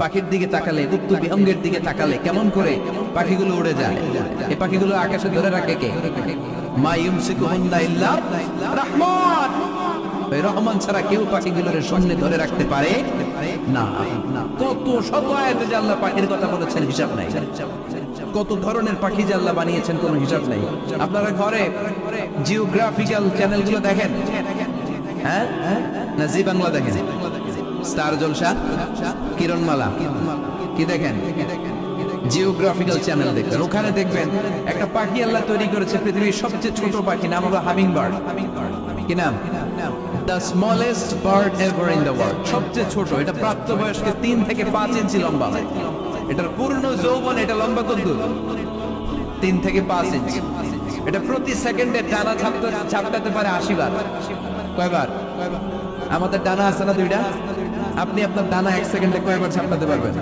পাখির দিকে তাকালে উত্তর বিহঙ্গের দিকে তাকালে কেমন করে পাখিগুলো উড়ে যায়? এই পাখিগুলো আকাশে ধরে রাখে কে? রাহমান। রহমান ছাড়া কেউ পাখিগুলোর সামনে ধরে রাখতে পারে? না। কত শত আয়াতে যে পাখির কথা বলেছেন, হিসাব নাই। কত ধরনের পাখি যে বানিয়েছেন, কোনো হিসাব নাই। আপনারা ঘরে জিওগ্রাফিক্যাল চ্যানেলগুলো দেখেন? হ্যাঁ? না জি বাংলা দেখেন। স্টার জলসা, কিরণমালা, কি দেখেন? জিওগ্রাফিক্যাল চ্যানেল দেখবেন ওখানে দেখবেন একটা পাখি আল্লাহ তৈরি করেছে, পৃথিবীর সবচেয়ে ছোট পাখি, নাম হলো হামিং বার্ড কি নাম? The smallest bird ever in the world সবচেয়ে ছোট, এটা প্রাপ্তবয়স্কে তিন থেকে পাঁচ ইঞ্চি লম্বা। এটার পূর্ণ যৌবন, এটা লম্বা কত দূর? তিন থেকে পাঁচ ইঞ্চি। এটা প্রতি সেকেন্ডে টানা ছাপতে ছাপটাতে পারে আশি বার। কয়বার? আমাদের ডানা আছে না দুইটা? আপনি আপনার ডানা এক সেকেন্ডে কয়বার ছাপটাতে পারবেন?